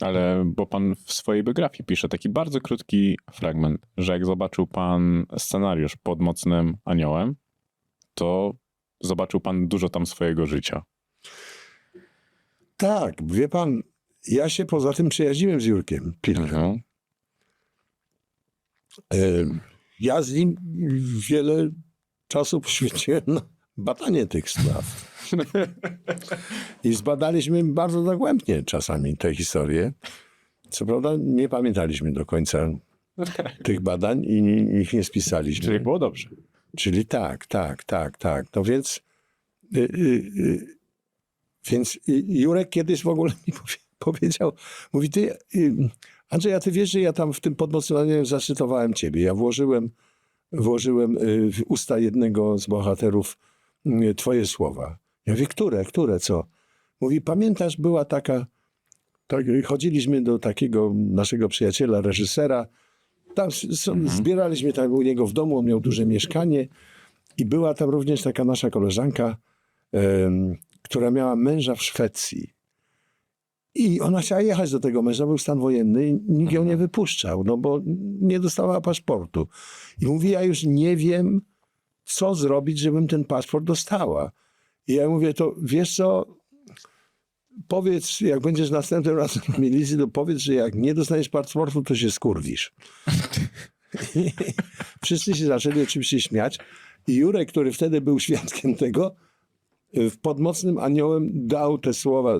Ale bo pan w swojej biografii pisze taki bardzo krótki fragment, że jak zobaczył pan scenariusz pod mocnym aniołem, to zobaczył pan dużo tam swojego życia. Tak, wie pan, ja się poza tym przyjaźniłem z Jurkiem Pilchem. Mhm. Ja z nim wiele czasu poświęciłem na badanie tych spraw. I zbadaliśmy bardzo dogłębnie czasami te historie. Co prawda nie pamiętaliśmy do końca tych badań i ich nie spisaliśmy. Czyli było dobrze. Czyli tak, tak, tak, tak. No więc, y, y, y, więc y, Jurek kiedyś w ogóle mi powie, powiedział, mówi, ty, y, Andrzej, a ty wiesz, że ja tam w tym podmocowaniu zacytowałem ciebie. Ja włożyłem, włożyłem y, w usta jednego z bohaterów twoje słowa. Ja mówię, które, które, co? Mówi, pamiętasz, była taka, tak, chodziliśmy do takiego naszego przyjaciela, reżysera, tam są, zbieraliśmy tam u niego w domu, on miał duże mieszkanie i była tam również taka nasza koleżanka, em, która miała męża w Szwecji. I ona chciała jechać do tego męża, był stan wojenny i nikt ją nie wypuszczał, no bo nie dostała paszportu. I mówi, ja już nie wiem, co zrobić, żebym ten paszport dostała. I ja mówię, to wiesz co, powiedz, jak będziesz następnym razem w milicji, to powiedz, że jak nie dostaniesz paszportu, to się skurwisz. Wszyscy się zaczęli oczywiście śmiać. I Jurek, który wtedy był świadkiem tego, w podmocnym aniołem dał te słowa